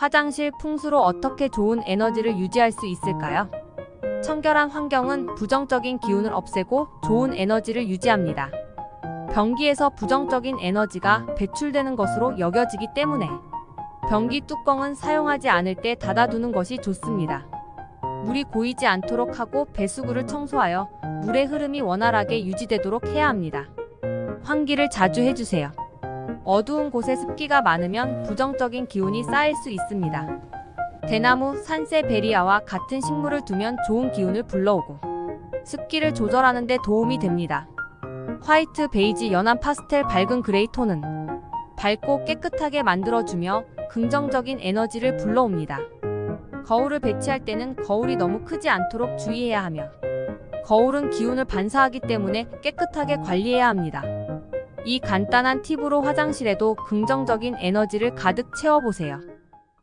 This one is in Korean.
화장실 풍수로 어떻게 좋은 에너지를 유지할 수 있을까요? 청결한 환경은 부정적인 기운을 없애고 좋은 에너지를 유지합니다. 변기에서 부정적인 에너지가 배출되는 것으로 여겨지기 때문에 변기 뚜껑은 사용하지 않을 때 닫아두는 것이 좋습니다. 물이 고이지 않도록 하고 배수구를 청소하여 물의 흐름이 원활하게 유지되도록 해야 합니다. 환기를 자주 해주세요. 어두운 곳에 습기가 많으면 부정적인 기운이 쌓일 수 있습니다. 대나무, 산세베리아와 같은 식물을 두면 좋은 기운을 불러오고 습기를 조절하는 데 도움이 됩니다. 화이트, 베이지, 연한 파스텔, 밝은 그레이 톤은 밝고 깨끗하게 만들어주며 긍정적인 에너지를 불러옵니다. 거울을 배치할 때는 거울이 너무 크지 않도록 주의해야 하며 거울은 기운을 반사하기 때문에 깨끗하게 관리해야 합니다. 이 간단한 팁으로 화장실에도 긍정적인 에너지를 가득 채워보세요.